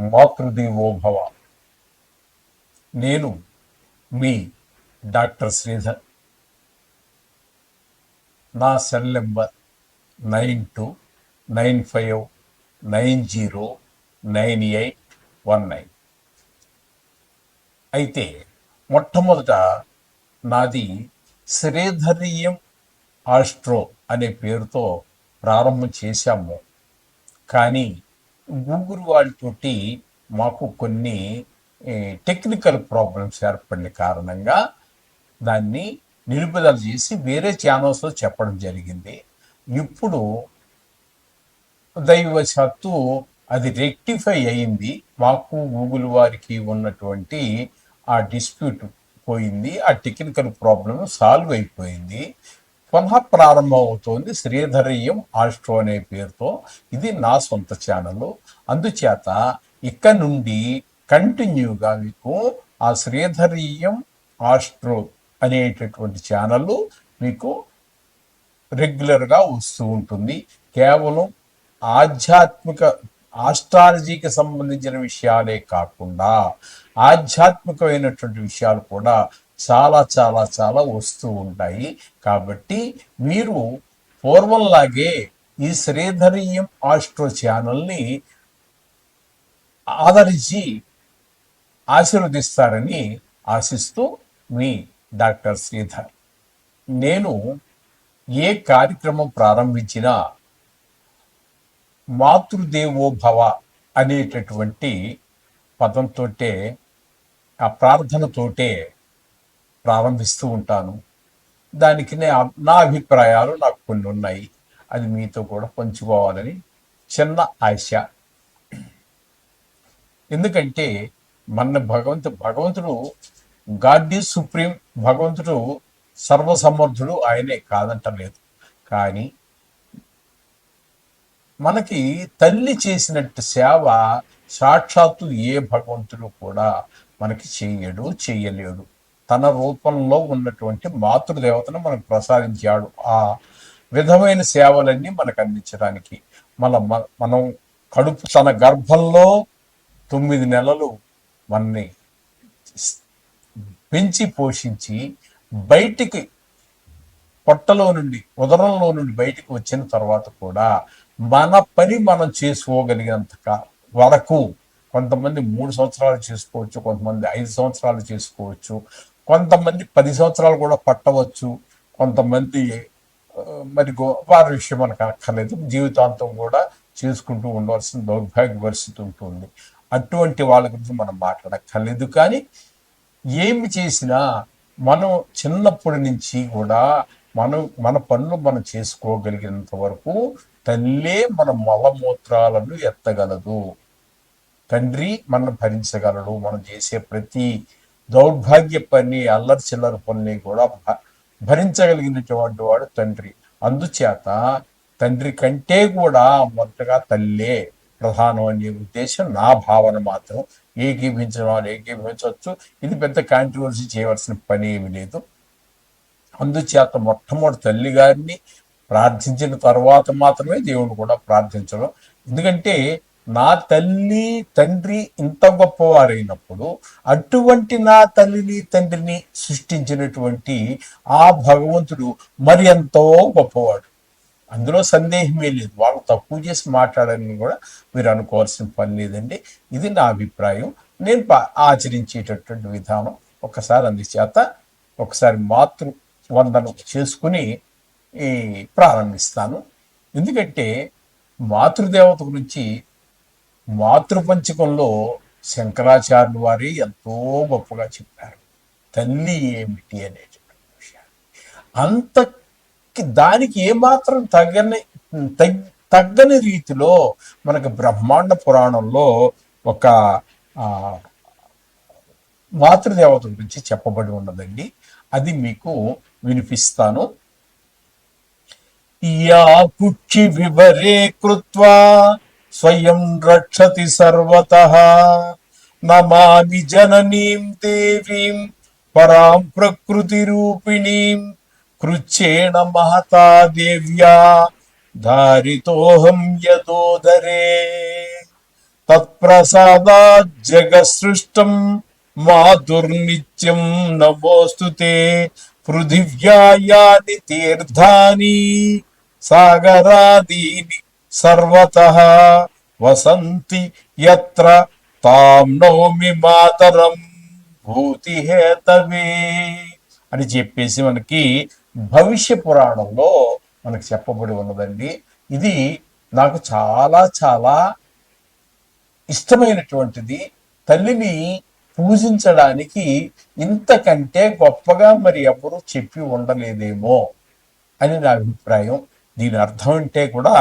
మాతృదేవోభవ. నేను మీ డాక్టర్ శ్రీధర్. నా cell number nine two nine five nine zero nine eight one nine. అయితే మొట్టమొదట నాది శ్రీధరీయం ఆస్ట్రో అనే పేరుతో ప్రారంభం చేశాము. కానీ గూగుల్ వాళ్ళతోటి మాకు కొన్ని టెక్నికల్ ప్రాబ్లమ్స్ ఏర్పడిన కారణంగా దాన్ని నిలుపుదల చేసి వేరే ఛానల్స్లో చెప్పడం జరిగింది. ఇప్పుడు దైవశాత్తు అది రెక్టిఫై అయింది. మాకు గూగుల్ వారికి ఉన్నటువంటి ఆ డిస్ప్యూట్ పోయింది. ఆ టెక్నికల్ ప్రాబ్లం సాల్వ్ అయిపోయింది. పునః ప్రారంభం శ్రీధరీయం ఆస్ట్రో అనే పేరుతో. ఇది నా సొంత ఛానల్. అందుచేత ఇక్కడ నుండి కంటిన్యూగా మీకు ఆ శ్రీధరీయం ఆస్ట్రో అనేటటువంటి ఛానల్ మీకు రెగ్యులర్గా వస్తూ ఉంటుంది. కేవలం ఆధ్యాత్మిక ఆస్ట్రాలజీకి సంబంధించిన విషయాలే కాకుండా ఆధ్యాత్మికమైనటువంటి విషయాలు కూడా చాలా చాలా చాలా వస్తూ ఉంటాయి. కాబట్టి మీరు పూర్వంలాగే ఈ శ్రీధరీయం ఆస్ట్రో ఛానల్ని ఆదరించి ఆశీర్వదిస్తారని ఆశిస్తూ మీ డాక్టర్ శ్రీధర్. నేను ఏ కార్యక్రమం ప్రారంభించినా మాతృదేవో భవ అనేటటువంటి పదంతోటే ఆ ప్రార్థనతోటే ప్రారంభిస్తూ ఉంటాను. దానికి నే నా అభిప్రాయాలు నాకు కొన్ని ఉన్నాయి. అది మీతో కూడా పంచుకోవాలని చిన్న ఆశ. ఎందుకంటే మన భగవంతు భగవంతుడు గాడ్ ఈజ్ సుప్రీం భగవంతుడు సర్వసమర్థుడు ఆయనే కాదంటలేదు. కానీ మనకి తల్లి చేసినట్టు సేవ సాక్షాత్తు ఏ భగవంతుడు కూడా మనకి చేయడు చేయలేడు. తన రూపంలో ఉన్నటువంటి మాతృదేవతను మనకు ప్రసాదించాడు. ఆ విధమైన సేవలన్నీ మనకు అందించడానికి. మన మనం కడుపు తన గర్భంలో తొమ్మిది నెలలు మనని పెంచి పోషించి బయటికి పొట్టలో నుండి ఉదరంలో నుండి బయటికి వచ్చిన తర్వాత కూడా మన పని మనం చేసుకోగలిగినంత వరకు కొంతమంది మూడు సంవత్సరాలు చేసుకోవచ్చు కొంతమంది ఐదు సంవత్సరాలు చేసుకోవచ్చు కొంతమంది పది సంవత్సరాలు కూడా పట్టవచ్చు కొంతమంది మరి వారి విషయం మనకు అక్కర్లేదు. జీవితాంతం కూడా చేసుకుంటూ ఉండవలసిన దౌర్భాగ్య పరిస్థితి ఉంటుంది. అటువంటి వాళ్ళ గురించి మనం మాట్లాడక్కర్లేదు. కానీ ఏమి చేసినా మనం చిన్నప్పటి నుంచి కూడా మనం మన పనులు మనం చేసుకోగలిగినంత వరకు తల్లే మన మలమూత్రాలను ఎత్తగలదు. తండ్రి మనం భరించగలడు. మనం చేసే ప్రతి దౌర్భాగ్య పని అల్లరి చిల్లర పని కూడా భరించగలిగినటువంటి వాడు తండ్రి. అందుచేత తండ్రి కంటే కూడా మొదటగా తల్లే. ప్రధానం అనే ఉద్దేశం నా భావన మాత్రం ఏకీభించడం వాళ్ళు ఏకీభించవచ్చు. ఇది పెద్ద కాంట్రవర్సీ చేయవలసిన పని ఏమి లేదు. అందుచేత మొట్టమొదటి తల్లి గారిని ప్రార్థించిన తర్వాత మాత్రమే దేవుడు కూడా ప్రార్థించడం. ఎందుకంటే నా తల్లి తండ్రి ఇంత గొప్పవారైనప్పుడు అటువంటి నా తల్లిని తండ్రిని సృష్టించినటువంటి ఆ భగవంతుడు మరి ఎంతో గొప్పవాడు. అందులో సందేహమే లేదు. వాళ్ళు తక్కువ చేసి మాట్లాడాలని కూడా మీరు అనుకోవాల్సిన పని లేదండి. ఇది నా అభిప్రాయం. నేను ఆచరించేటటువంటి విధానం ఒకసారి అందుచేత ఒకసారి మాతృ వందనం చేసుకుని ప్రారంభిస్తాను. ఎందుకంటే మాతృదేవత గురించి మాతృపంచకంలో శంకరాచార్యులు వారి ఎంతో గొప్పగా చెప్పారు. తల్లి ఏమిటి అనేటువంటి విషయాన్ని. అంత దానికి ఏమాత్రం తగ్గని తగ్గని రీతిలో మనకు బ్రహ్మాండ పురాణంలో ఒక మాతృదేవత గురించి చెప్పబడి ఉన్నదండి. అది మీకు వినిపిస్తాను. యా పుక్షి వివరే కృత్వా स्वयं रक्षति सर्वतः। नमामि जननीं देवीं, परां प्रकृतिरूपिणीं। कृच्छेण महता देव्या, धारितोऽहं यदोदरे। तत्प्रसादाज्जगसृष्टं मातुर्नित्यं नमोऽस्तु ते। पृथिव्या यानि तीर्थानि, सागरादीनि సర్వత వసంతి యత్ర తాం నోమి మాతరం భూతి హేతవే అని చెప్పేసి మనకి భవిష్య పురాణంలో మనకు చెప్పబడి ఉన్నదండి. ఇది నాకు చాలా చాలా ఇష్టమైనటువంటిది. తల్లిని పూజించడానికి ఇంతకంటే గొప్పగా మరి ఎవరు చెప్పి ఉండలేదేమో అని నా అభిప్రాయం. దీని అర్థం అంటే కూడా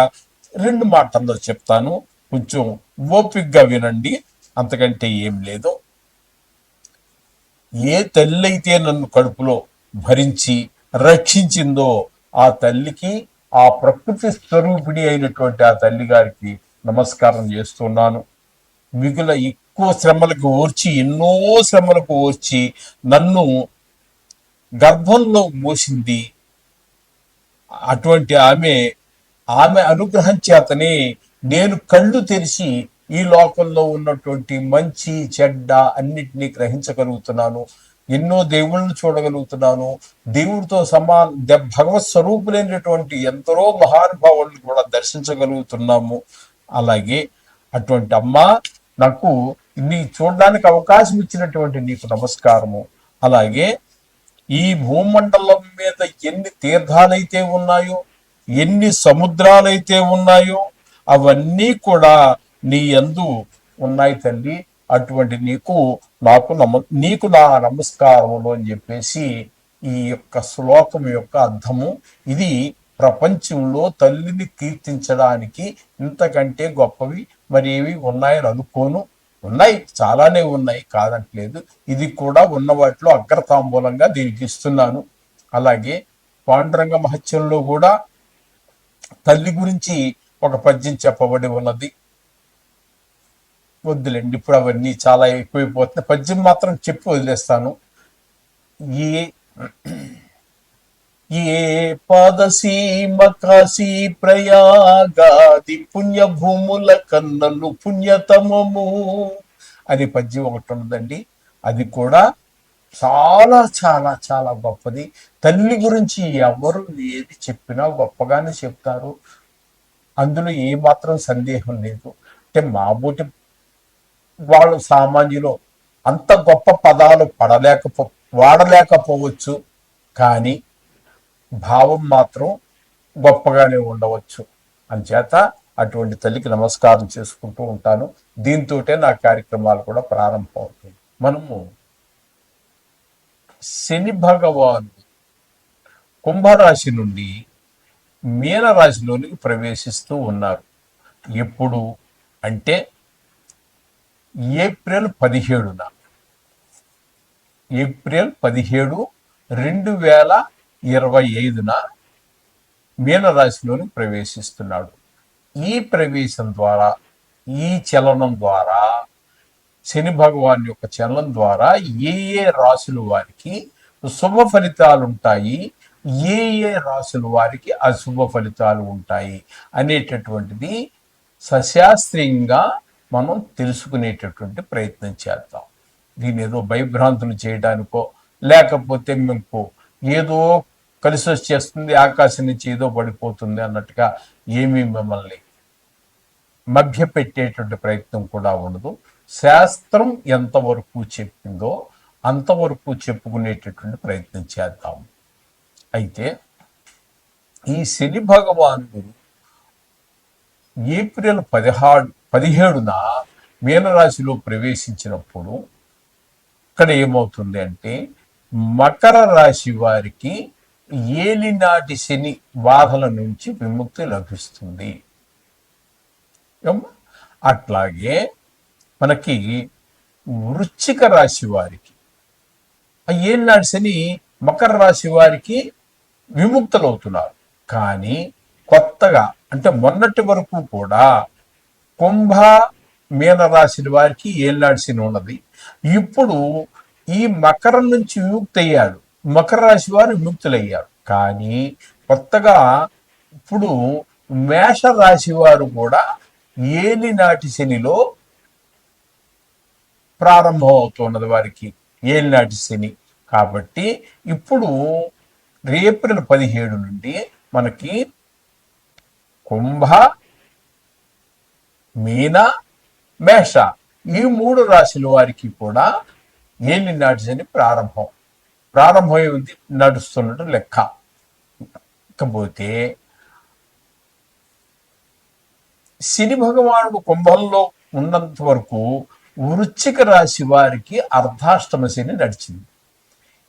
రెండు మాటల్లో చెప్తాను. కొంచెం ఓపిక్గా వినండి. అంతకంటే ఏం లేదు. ఏ తల్లి అయితే నన్ను కడుపులో భరించి రక్షించిందో ఆ తల్లికి ఆ ప్రకృతి స్వరూపిణి అయినటువంటి ఆ తల్లి గారికి నమస్కారం చేస్తున్నాను. మిగుల ఎక్కువ శ్రమలకు ఓర్చి ఎన్నో శ్రమలకు ఓర్చి నన్ను గర్భంలో మోసింది. అటువంటి ఆమె ఆమె అనుగ్రహం చేతనే నేను కళ్ళు తెరిచి ఈ లోకంలో ఉన్నటువంటి మంచి చెడ్డ అన్నిటినీ గ్రహించగలుగుతున్నాను. ఎన్నో దేవుళ్ళను చూడగలుగుతున్నాను. దేవుడితో సమా భగవత్ స్వరూపులైనటువంటి ఎందరో మహానుభావులను కూడా దర్శించగలుగుతున్నాము. అలాగే అటువంటి అమ్మ నాకు నీ చూడడానికి అవకాశం ఇచ్చినటువంటి నీకు నమస్కారము. అలాగే ఈ భూమండలం మీద ఎన్ని తీర్థాలైతే ఉన్నాయో ఎన్ని సముద్రాలైతే ఉన్నాయో అవన్నీ కూడా నీ యందు ఉన్నాయి తల్లి. అటువంటి నీకు నాకు నమ నీకు నా నమస్కారములు అని చెప్పేసి ఈ యొక్క శ్లోకం యొక్క అర్థము. ఇది ప్రపంచంలో తల్లిని కీర్తించడానికి ఇంతకంటే గొప్పవి మరి ఏవి ఉన్నాయని అనుకోను. ఉన్నాయి చాలానే ఉన్నాయి కాదట్లేదు ఇది కూడా ఉన్న వాటిలో అగ్రతాంబూలంగా దీనికి ఇస్తున్నాను. అలాగే పాండురంగ మహత్యంలో కూడా తల్లి గురించి ఒక పద్యం చెప్పబడి ఉన్నది. వద్దులేండి ఇప్పుడు అవన్నీ చాలా ఎక్కువైపోతున్నాయి. పద్యం మాత్రం చెప్పి వదిలేస్తాను. ఏ ఏ పాదసీమ కాశీ ప్రయాగాది పుణ్యభూముల కన్నలు పుణ్యతమము అని పద్యం ఒకటి ఉన్నదండి. అది కూడా చాలా చాలా చాలా గొప్పది. తల్లి గురించి ఎవరు ఏది చెప్పినా గొప్పగానే చెప్తారు. అందులో ఏ మాత్రం సందేహం లేదు. అంటే మాబూటి వాళ్ళు సామాన్యులు అంత గొప్ప పదాలు పడలేకపో వాడలేకపోవచ్చు. కానీ భావం మాత్రం గొప్పగానే ఉండవచ్చు. అంచేత అటువంటి తల్లికి నమస్కారం చేసుకుంటూ ఉంటాను. దీంతోటే నా కార్యక్రమాలు కూడా ప్రారంభం అవుతాయి మనము శని భగవాను కుంభరాశి నుండి మీనరాశిలోనికి ప్రవేశిస్తూ ఉన్నారు. ఎప్పుడు? అంటే ఏప్రిల్ పదిహేడున. ఏప్రిల్ పదిహేడు రెండు వేల ఇరవై ఐదున మీనరాశిలోని ప్రవేశిస్తున్నాడు. ఈ ప్రవేశం ద్వారా ఈ చలనం ద్వారా శని భగవాన్ యొక్క చలనం ద్వారా ఏ ఏ రాశుల వారికి శుభ ఫలితాలు ఉంటాయి ఏ ఏ రాశుల వారికి అశుభ ఫలితాలు ఉంటాయి అనేటటువంటిది సశాస్త్రీయంగా మనం తెలుసుకునేటటువంటి ప్రయత్నం చేద్దాం. దీని ఏదో భయభ్రాంతులు చేయడానికో లేకపోతే మీకు ఏదో కలిసి వచ్చేస్తుంది ఆకాశం నుంచి ఏదో పడిపోతుంది అన్నట్టుగా ఏమీ మిమ్మల్ని మభ్యపెట్టేటువంటి ప్రయత్నం కూడా ఉండదు. శాస్త్రం ఎంతవరకు చెప్పిందో అంతవరకు చెప్పుకునేటటువంటి ప్రయత్నం చేద్దాం. అయితే ఈ శని భగవానుడు ఏప్రిల్ పదిహాడు పదిహేడున మీనరాశిలో ప్రవేశించినప్పుడు ఇక్కడ ఏమవుతుంది అంటే మకర రాశి వారికి ఏలినాటి శని బాధల నుంచి విముక్తి లభిస్తుంది. అట్లాగే మనకి వృశ్చిక రాశి వారికి ఆ ఏలినాటి శని మకర రాశి వారికి విముక్తులవుతున్నారు. కానీ కొత్తగా అంటే మొన్నటి వరకు కూడా కుంభ మీన రాశి వారికి ఏనాడు శని ఉన్నది. ఇప్పుడు ఈ మకరం నుంచి విముక్తి అయ్యాడు మకర రాశి వారు విముక్తులయ్యారు. కానీ కొత్తగా ఇప్పుడు మేష రాశి వారు కూడా ఏలినాటి శనిలో ప్రారంభం అవుతున్నది వారికి. ఏలినాటి శని. కాబట్టి ఇప్పుడు ఏప్రిల్ పదిహేడు నుండి మనకి కుంభ మీన మేష ఈ మూడు రాశుల వారికి కూడా ఏలి నాటి శని ప్రారంభం. ప్రారంభమై ఉంది నడుస్తున్నట్టు లెక్క. ఇకపోతే శని భగవానుడు కుంభంలో ఉన్నంత వరకు వృశ్చిక రాశి వారికి అర్ధాష్టమ శని నడిచింది.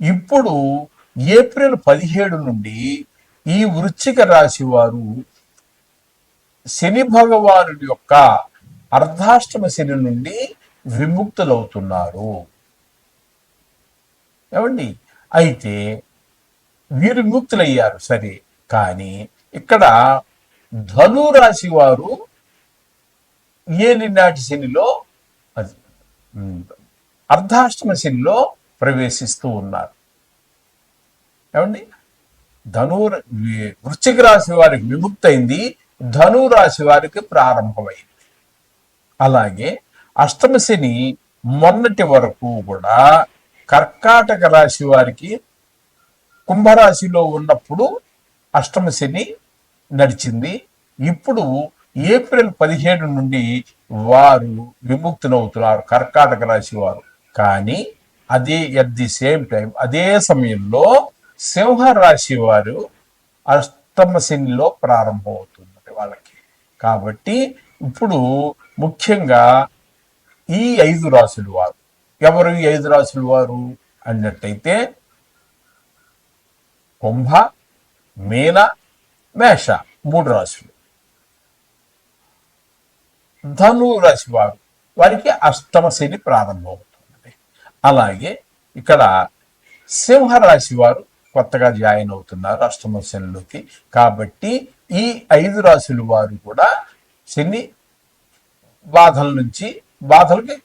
ఇప్పుడు ఏప్రిల్ పదిహేడు నుండి ఈ వృశ్చిక రాశి వారు శని భగవానుడి యొక్క అర్ధాష్టమ శని నుండి విముక్తులవుతున్నారు. ఏమండి? అయితే వీరు విముక్తులయ్యారు సరే. కానీ ఇక్కడ ధనురాశి వారు ఏలినాటి శనిలో అర్ధాష్టమ శనిలో ప్రవేశిస్తూ ఉన్నారు. ఏమండి? ధను వృశ్చిక రాశి వారికి విముక్తయింది ధను రాశి వారికి ప్రారంభమైంది. అలాగే అష్టమ శని మొన్నటి వరకు కూడా కర్కాటక రాశి వారికి కుంభరాశిలో ఉన్నప్పుడు అష్టమ శని నడిచింది. ఇప్పుడు ఏప్రిల్ పదిహేడు నుండి వారు విముక్తులవుతున్నారు కర్కాటక రాశి వారు. కానీ అదే ఎట్ ది సేమ్ టైం అదే సమయంలో సింహ రాశి వారు అష్టమ శనిలో అవుతుంది వాళ్ళకి. కాబట్టి ఇప్పుడు ముఖ్యంగా ఈ ఐదు రాశులు వారు. ఎవరు ఈ ఐదు రాశులు వారు? అన్నట్టయితే కుంభ మీన మేష మూడు రాశులు. ధను రాశి వారు వారికి అష్టమ శని ప్రారంభమవుతుంది అలాగే ఇక్కడ సింహరాశి వారు కొత్తగా జాయిన్ అవుతున్నారు అష్టమ శనిలోకి. కాబట్టి ఈ ఐదు రాశుల వారు కూడా శని బాధల నుంచి బాధలకి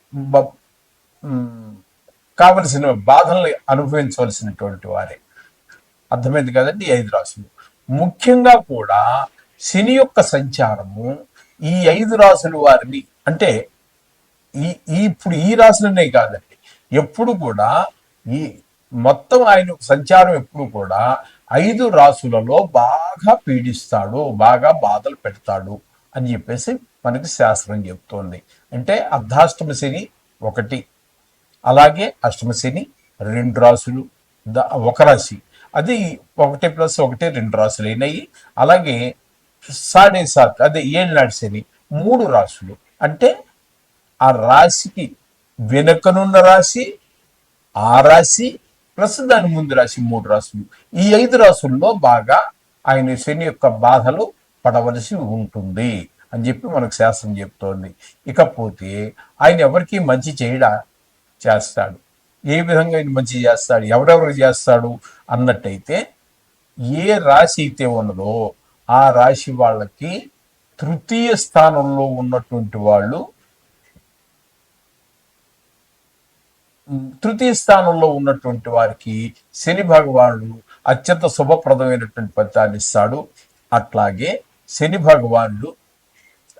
కావలసిన బాధల్ని అనుభవించవలసినటువంటి వారే. అర్థమైంది కదండి ఐదు రాశులు. ముఖ్యంగా కూడా శని యొక్క సంచారము ఈ ఐదు రాసుల వారిని అంటే ఈ ఈ ఇప్పుడు ఈ రాసులనే కాదండి. ఎప్పుడు కూడా ఈ మొత్తం ఆయన సంచారం ఎప్పుడు కూడా ఐదు రాసులలో బాగా పీడిస్తాడు బాగా బాధలు పెడతాడు అని చెప్పేసి మనకి శాస్త్రం చెప్తోంది. అంటే అర్ధాష్టమ శని ఒకటి అలాగే అష్టమ శని రెండు రాసులు ద- ఒక రాశి. అది ఒకటి ప్లస్ ఒకటి రెండు రాసులు అయినాయి అలాగే సాడేసాక్ అదే ఏళ్ళనాడు శని మూడు రాసులు అంటే ఆ రాశికి వెనుకనున్న రాశి ఆ రాశి ప్లస్ దాని ముందు రాశి మూడు రాశులు. ఈ ఐదు రాసుల్లో బాగా ఆయన శని యొక్క బాధలు పడవలసి ఉంటుంది అని చెప్పి మనకు శాస్త్రం చెప్తోంది. ఇకపోతే ఆయన ఎవరికి మంచి చేయడా? చేస్తాడు. ఏ విధంగా ఆయన మంచి చేస్తాడు? ఎవరెవరు చేస్తాడు? అన్నట్టయితే ఏ రాశి అయితే ఉన్నదో ఆ రాశి వాళ్ళకి తృతీయ స్థానంలో ఉన్నటువంటి వాళ్ళు తృతీయ స్థానంలో ఉన్నటువంటి వారికి శని భగవానుడు అత్యంత శుభప్రదమైనటువంటి ఫలితాన్ని ఇస్తాడు. అట్లాగే శని భగవానుడు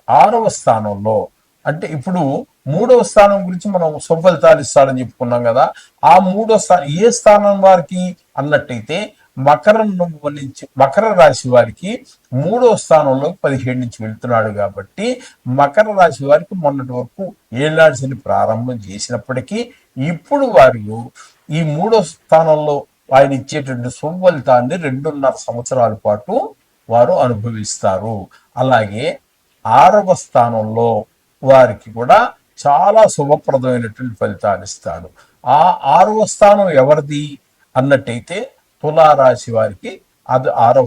ఆరవ స్థానంలో అంటే ఇప్పుడు మూడవ స్థానం గురించి మనం శుభఫలితాలు ఇస్తాడని చెప్పుకున్నాం కదా ఆ మూడో స్థానం ఏ స్థానం వారికి అన్నట్టయితే మకరం నుంచి మకర రాశి వారికి మూడో స్థానంలో పదిహేడు నుంచి వెళ్తున్నాడు కాబట్టి మకర రాశి వారికి మొన్నటి వరకు ఏలాడ్సిని ప్రారంభం చేసినప్పటికీ ఇప్పుడు వారు ఈ మూడో స్థానంలో ఆయన ఇచ్చేటువంటి శుభఫలితాన్ని రెండున్నర సంవత్సరాల పాటు వారు అనుభవిస్తారు. అలాగే ఆరవ స్థానంలో వారికి కూడా చాలా శుభప్రదమైనటువంటి ఫలితాలు ఇస్తాడు. ఆ ఆరవ స్థానం ఎవరిది? అన్నట్టయితే తులారాశి వారికి అది ఆరవ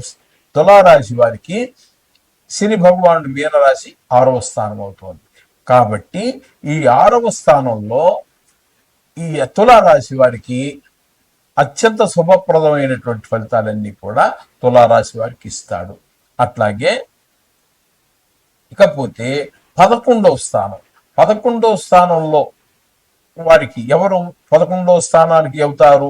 తులారాశి వారికి శని భగవానుడు మీనరాశి ఆరవ స్థానం అవుతుంది. కాబట్టి ఈ ఆరవ స్థానంలో ఈ తులారాశి వారికి అత్యంత శుభప్రదమైనటువంటి ఫలితాలన్నీ కూడా తులారాశి వారికి ఇస్తాడు. అట్లాగే ఇకపోతే పదకొండవ స్థానం పదకొండవ స్థానంలో వారికి ఎవరు పదకొండవ స్థానానికి అవుతారు?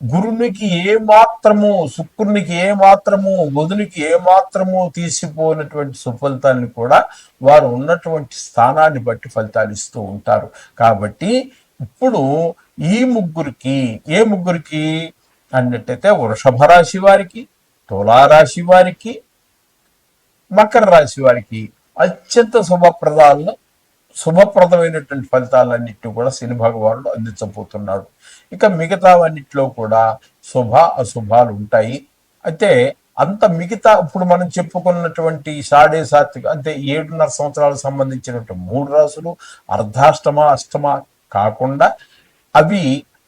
గురునికి ఏ మాత్రము శుక్రునికి ఏ మాత్రము బుధునికి ఏ మాత్రము తీసిపోయినటువంటి సుఫలితాన్ని కూడా వారు ఉన్నటువంటి స్థానాన్ని బట్టి ఫలితాలు ఇస్తూ ఉంటారు. కాబట్టి ఇప్పుడు ఈ ముగ్గురికి ఏ ముగ్గురికి అన్నట్టయితే వృషభ రాశి వారికి తులారాశి వారికి మకర రాశి వారికి అత్యంత శుభప్రదాలను శుభప్రదమైనటువంటి ఫలితాలన్నింటినీ కూడా శని భగవానుడు అందించబోతున్నాడు. ఇక మిగతావన్నిటిలో కూడా శుభ అశుభాలు ఉంటాయి. అయితే అంత మిగతా ఇప్పుడు మనం చెప్పుకున్నటువంటి సాడే సాత్విక అంటే ఏడున్నర సంవత్సరాలకు సంబంధించినటువంటి మూడు రాసులు అర్ధాష్టమ అష్టమ కాకుండా అవి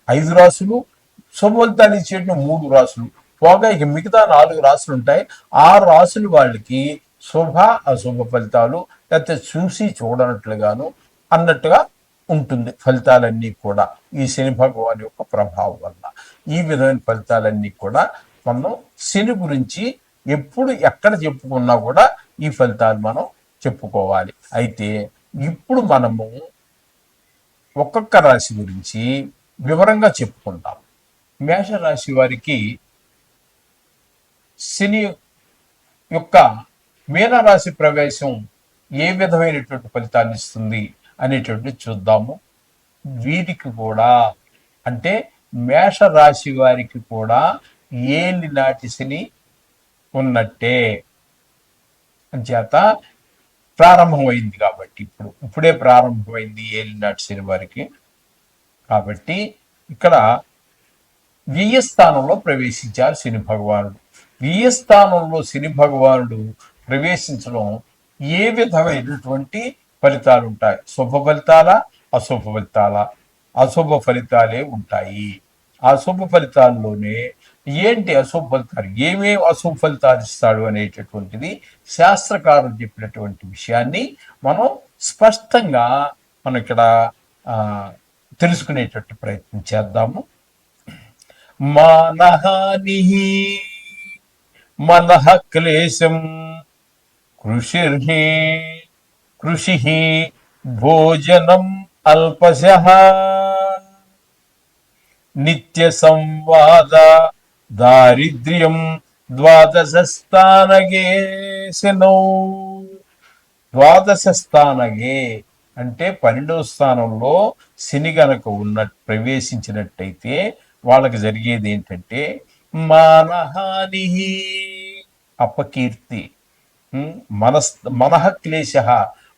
ఐదు రాసులు శుభఫలితాలు ఇచ్చేటువంటి మూడు రాసులు. పోగా ఇక మిగతా నాలుగు రాసులు ఉంటాయి. ఆ రాసులు వాళ్ళకి శుభ అశుభ ఫలితాలు లేకపోతే చూసి చూడనట్లుగాను అన్నట్టుగా ఉంటుంది ఫలితాలన్నీ కూడా ఈ శని భగవాన్ యొక్క ప్రభావం వల్ల ఈ విధమైన ఫలితాలన్నీ కూడా మనం శని గురించి ఎప్పుడు ఎక్కడ చెప్పుకున్నా కూడా ఈ ఫలితాలు మనం చెప్పుకోవాలి. అయితే ఇప్పుడు మనము ఒక్కొక్క రాశి గురించి వివరంగా చెప్పుకుందాం మేషరాశి వారికి శని యొక్క మీనరాశి ప్రవేశం ఏ విధమైనటువంటి ఫలితాన్ని ఇస్తుంది అనేటువంటి చూద్దాము. వీరికి కూడా అంటే మేష రాశి వారికి కూడా ఏలి నాటి శని ఉన్నట్టే. చేత ప్రారంభమైంది కాబట్టి ఇప్పుడు ఇప్పుడే ప్రారంభమైంది ఏలి నాటి శని వారికి. కాబట్టి ఇక్కడ వ్యయ స్థానంలో ప్రవేశించారు శని భగవానుడు. వ్యయ స్థానంలో శని భగవానుడు ప్రవేశించడం ఏ విధమైనటువంటి ఫలితాలు ఉంటాయి శుభ ఫలితాల అశుభ ఫలితాల? అశుభ ఫలితాలే ఉంటాయి. ఆ శుభ ఫలితాల్లోనే ఏంటి అశుభ ఫలితాలు? ఏమేమి అశుభ ఫలితాలు ఇస్తాడు అనేటటువంటిది శాస్త్రకారులు చెప్పినటువంటి విషయాన్ని మనం స్పష్టంగా మనం ఇక్కడ తెలుసుకునేటట్టు ప్రయత్నం చేద్దాము. మానహాని మనః క్లేశం కృషిర్హి కృషి భోజనం అల్పశ. నిత్య సంవాద దారిద్ర్యం ద్వాదశ స్థానగే శనౌ. ద్వాదశ స్థానగే అంటే పన్నెండవ స్థానంలో శని గనక ఉన్న ప్రవేశించినట్టయితే వాళ్ళకి జరిగేది ఏంటంటే మానహాని అపకీర్తి. మనస్ మనః క్లేశ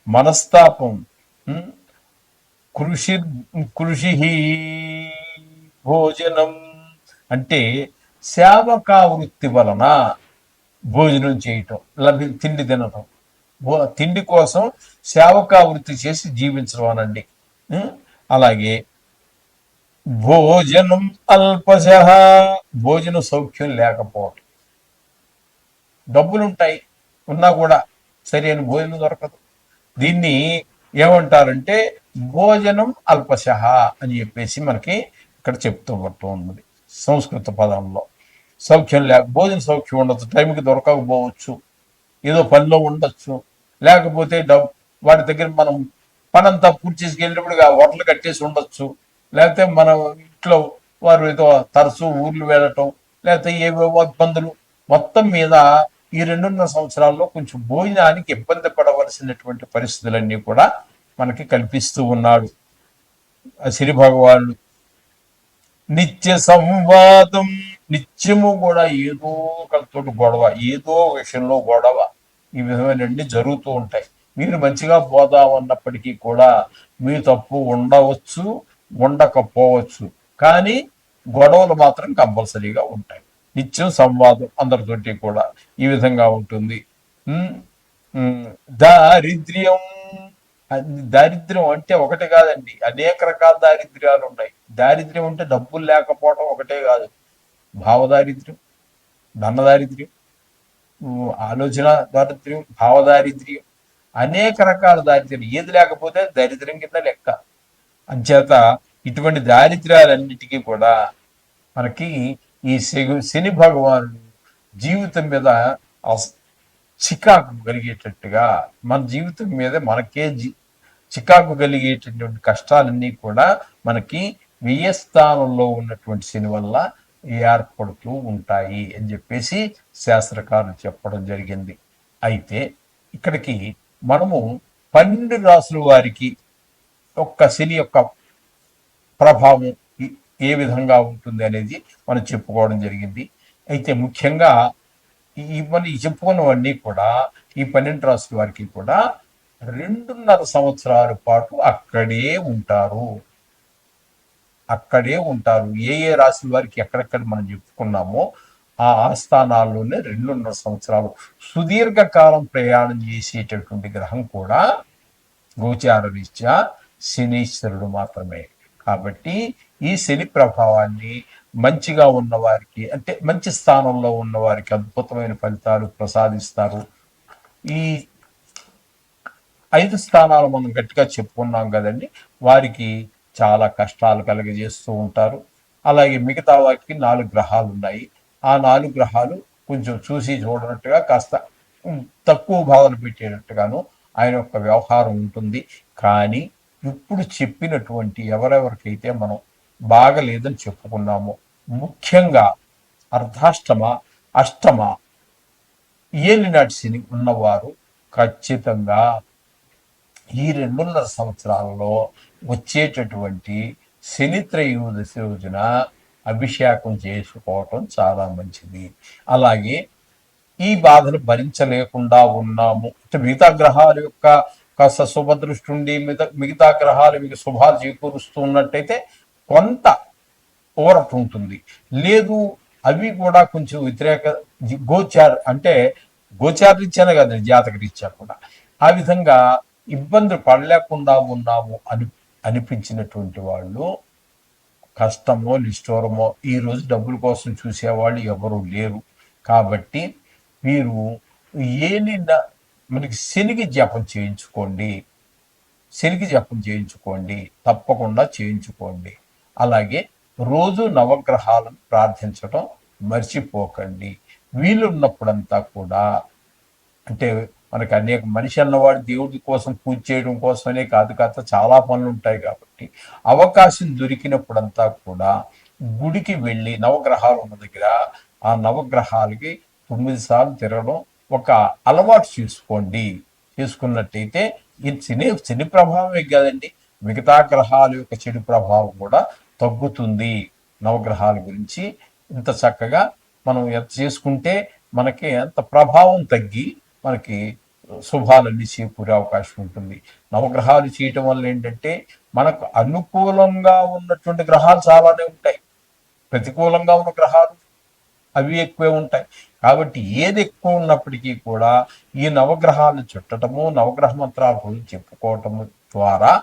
మనస్తాపం కృషి కృషి భోజనం. అంటే సేవకా వృత్తి వలన భోజనం చేయటం లభి తిండి తినటం. భో- తిండి కోసం సేవకా వృత్తి చేసి జీవించడం అనండి. అలాగే భోజనం అల్పశ భోజన సౌఖ్యం లేకపోవటం. డబ్బులుంటాయి. ఉన్నా కూడా సరైన భోజనం దొరకదు. దీన్ని ఏమంటారంటే భోజనం అల్పశ అని చెప్పేసి మనకి ఇక్కడ చెప్తూ పడుతూ ఉన్నది సంస్కృత పదంలో. సౌఖ్యం లేక భోజన సౌఖ్యం ఉండొచ్చు టైంకి దొరకకపోవచ్చు ఏదో పనిలో ఉండొచ్చు. లేకపోతే డబ్ వాటి దగ్గర మనం పనంతా పూర్తి చేసుకెళ్ళినప్పుడు హోటల్ కట్టేసి ఉండొచ్చు. లేకపోతే మన ఇంట్లో వారు ఏదో తరచూ ఊర్లు వెళ్ళటం లేకపోతే ఏవేవో ఇబ్బందులు మొత్తం మీద ఈ రెండున్నర సంవత్సరాల్లో కొంచెం భోజనానికి ఇబ్బంది పడవలసినటువంటి పరిస్థితులన్నీ కూడా మనకి కల్పిస్తూ ఉన్నాడు. శ్రీ భగవానుడు. నిత్య సంవాదం నిత్యము కూడా ఏదో ఒకరితో గొడవ ఏదో విషయంలో గొడవ ఈ విధమైనవన్నీ జరుగుతూ ఉంటాయి. మీరు మంచిగా పోదామన్నప్పటికీ కూడా మీ తప్పు ఉండవచ్చు ఉండకపోవచ్చు. కానీ గొడవలు మాత్రం కంపల్సరీగా ఉంటాయి. నిత్యం సంవాదం అందరితోటి కూడా ఈ విధంగా ఉంటుంది. ఉమ్, దారిద్ర్యం దారిద్ర్యం అంటే ఒకటి కాదండి. అనేక రకాల దారిద్ర్యాలు ఉన్నాయి దారిద్ర్యం అంటే డబ్బులు లేకపోవడం ఒకటే కాదు. భావ దారిద్ర్యం ధన దారిద్ర్యం ఉమ్, ఆలోచన దారిద్ర్యం భావ దారిద్ర్యం అనేక రకాల దారిద్ర్యం ఏది లేకపోతే దరిద్రం కింద లెక్క. అంచేత ఇటువంటి దారిద్ర్యాలన్నిటికీ కూడా మనకి ఈ శని శని భగవానుడు జీవితం మీద చికాకు కలిగేటట్టుగా మన జీవితం మీద మనకే చికాకు కలిగేటటువంటి కష్టాలన్నీ కూడా మనకి వ్యయ స్థానంలో ఉన్నటువంటి శని వల్ల ఏర్పడుతూ ఉంటాయి అని చెప్పేసి శాస్త్రకారులు చెప్పడం జరిగింది. అయితే ఇక్కడికి మనము పన్నెండు రాసుల వారికి ఒక్క శని యొక్క ప్రభావం ఏ విధంగా ఉంటుంది అనేది మనం చెప్పుకోవడం జరిగింది. అయితే ముఖ్యంగా ఈ మన ఈ చెప్పుకున్నవన్నీ కూడా ఈ పన్నెండు రాసుల వారికి కూడా రెండున్నర సంవత్సరాల పాటు అక్కడే ఉంటారు. అక్కడే ఉంటారు. ఏ ఏ రాశుల వారికి ఎక్కడెక్కడ మనం చెప్పుకున్నామో ఆ ఆస్థానాల్లోనే రెండున్నర సంవత్సరాలు సుదీర్ఘకాలం ప్రయాణం చేసేటటువంటి గ్రహం కూడా గోచార రీత్యా శనీశ్వరుడు మాత్రమే. కాబట్టి ఈ శని ప్రభావాన్ని మంచిగా ఉన్నవారికి అంటే మంచి స్థానంలో ఉన్నవారికి అద్భుతమైన ఫలితాలు ప్రసాదిస్తారు. ఈ ఐదు స్థానాలు మనం గట్టిగా చెప్పుకున్నాం కదండి. వారికి చాలా కష్టాలు కలిగజేస్తూ ఉంటారు. అలాగే మిగతా వారికి నాలుగు గ్రహాలు ఉన్నాయి. ఆ నాలుగు గ్రహాలు కొంచెం చూసి చూడనట్టుగా కాస్త తక్కువ భావన పెట్టేటట్టుగాను ఆయన యొక్క వ్యవహారం ఉంటుంది. కానీ ఇప్పుడు చెప్పినటువంటి ఎవరెవరికైతే మనం బాగలేదని చెప్పుకున్నాము. ముఖ్యంగా అర్ధాష్టమ అష్టమ ఏలినాటి శని ఉన్నవారు ఖచ్చితంగా ఈ రెండున్నర సంవత్సరాలలో వచ్చేటటువంటి శని త్రయోదశి రోజున అభిషేకం చేసుకోవటం చాలా మంచిది. అలాగే ఈ బాధలు భరించలేకుండా ఉన్నాము. అంటే మిగతా గ్రహాల యొక్క కాస్త శుభదృష్టి ఉండి మిగతా మిగతా గ్రహాలు మీకు శుభాలు చేకూరుస్తున్నట్టయితే కొంత ఊరట ఉంటుంది. లేదు అవి కూడా కొంచెం వ్యతిరేక గోచార్ అంటే గోచార రీత్యానే కాదు జాతక రీత్యా కూడా. ఆ విధంగా ఇబ్బందులు పడలేకుండా ఉన్నాము అని అనిపించినటువంటి వాళ్ళు కష్టమో నిష్ఠూరమో ఈరోజు డబ్బుల కోసం చూసేవాళ్ళు ఎవరు లేరు. కాబట్టి మీరు ఏని మనకి శనికి జపం చేయించుకోండి. శనికి జపం చేయించుకోండి. తప్పకుండా చేయించుకోండి. అలాగే రోజు నవగ్రహాలను ప్రార్థించడం మర్చిపోకండి. వీలున్నప్పుడంతా కూడా అంటే మనకి అనేక మనిషి అన్నవాడు దేవుడి కోసం పూజ చేయడం కోసమనే కాదు కాస్త చాలా పనులు ఉంటాయి కాబట్టి అవకాశం దొరికినప్పుడంతా కూడా గుడికి వెళ్ళి నవగ్రహాలు ఉన్న దగ్గర ఆ నవగ్రహాలకి తొమ్మిది సార్లు తిరగడం ఒక అలవాటు చేసుకోండి. చేసుకున్నట్టయితే ఈ శని శని ప్రభావమే కాదండి. మిగతా గ్రహాల యొక్క చెడు ప్రభావం కూడా తగ్గుతుంది నవగ్రహాల గురించి. ఇంత చక్కగా మనం ఎంత చేసుకుంటే మనకి ఎంత ప్రభావం తగ్గి మనకి శుభాలన్నీ చేకూరే అవకాశం ఉంటుంది. నవగ్రహాలు చేయటం వల్ల ఏంటంటే మనకు అనుకూలంగా ఉన్నటువంటి గ్రహాలు చాలానే ఉంటాయి. ప్రతికూలంగా ఉన్న గ్రహాలు అవి ఎక్కువే ఉంటాయి. కాబట్టి ఏది ఎక్కువ ఉన్నప్పటికీ కూడా ఈ నవగ్రహాలను చుట్టటము నవగ్రహ మంత్రాల గురించి చెప్పుకోవటము ద్వారా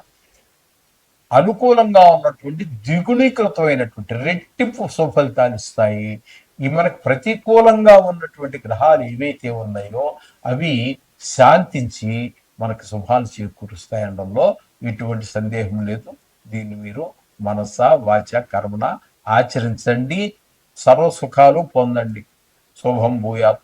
అనుకూలంగా ఉన్నటువంటి ద్విగుణీకృతమైనటువంటి రెట్టింపు సుఫలితాలు ఇస్తాయి. ఈ మనకు ప్రతికూలంగా ఉన్నటువంటి గ్రహాలు ఏవైతే ఉన్నాయో అవి శాంతించి మనకు శుభాలు చేకూరుస్తాయి అనడంలో ఎటువంటి సందేహం లేదు. దీన్ని మీరు మనస వాచ కర్మన ఆచరించండి. సర్వసుఖాలు పొందండి. శుభం భూయాత్.